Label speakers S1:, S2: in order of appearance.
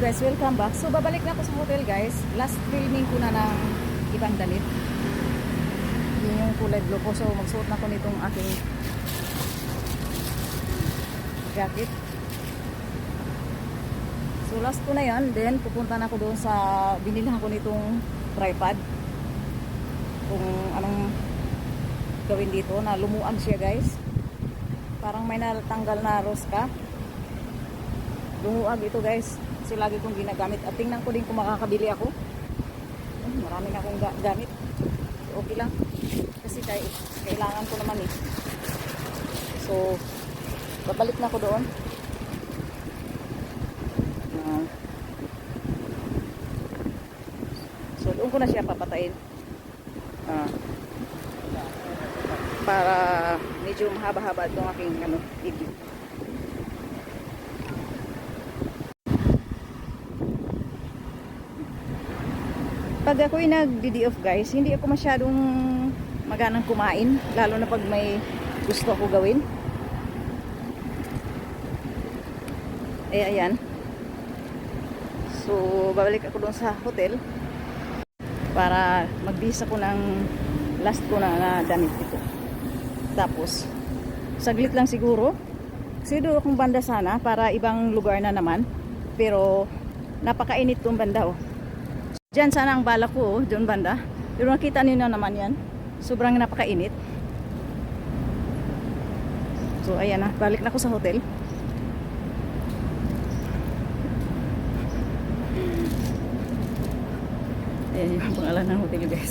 S1: guys, welcome back. So babalik na ako sa hotel guys. Last filming ko na ng ibang damit. Yun yung kulay blue ko. So magsuot na ko nitong aking jacket. So last ko na yan. Then pupunta na ako doon sa binilhan ko nitong tripod. Kung anong gawin dito na lumuan siya guys. Parang may natanggal na rosca. Lumuag ito guys. Kasi lagi kong ginagamit. At tingnan ko din kung makakabili ako. Ay, marami na akong ga- gamit. Okay lang. Kasi kay, kailangan ko naman eh. So, babalik na ako doon. Ah. so, doon ko na siya papatayin. Ah. para medyo mahaba-haba itong aking ano, video. Pag ako'y nag-DD off guys, hindi ako masyadong maganang kumain, lalo na pag may gusto ako gawin. Eh, ayan. So, babalik ako doon sa hotel para magbisa ko ng last ko na, na damit ito. Tapos, saglit lang siguro. Kasi akong banda sana para ibang lugar na naman. Pero, napakainit tong banda oh. Diyan sana ang bala ko, oh, doon banda. Pero nakita niyo na naman yan. Sobrang napakainit. So, ayan na. Balik na ako sa hotel. Ayan yung pangalan ng hotel, guys.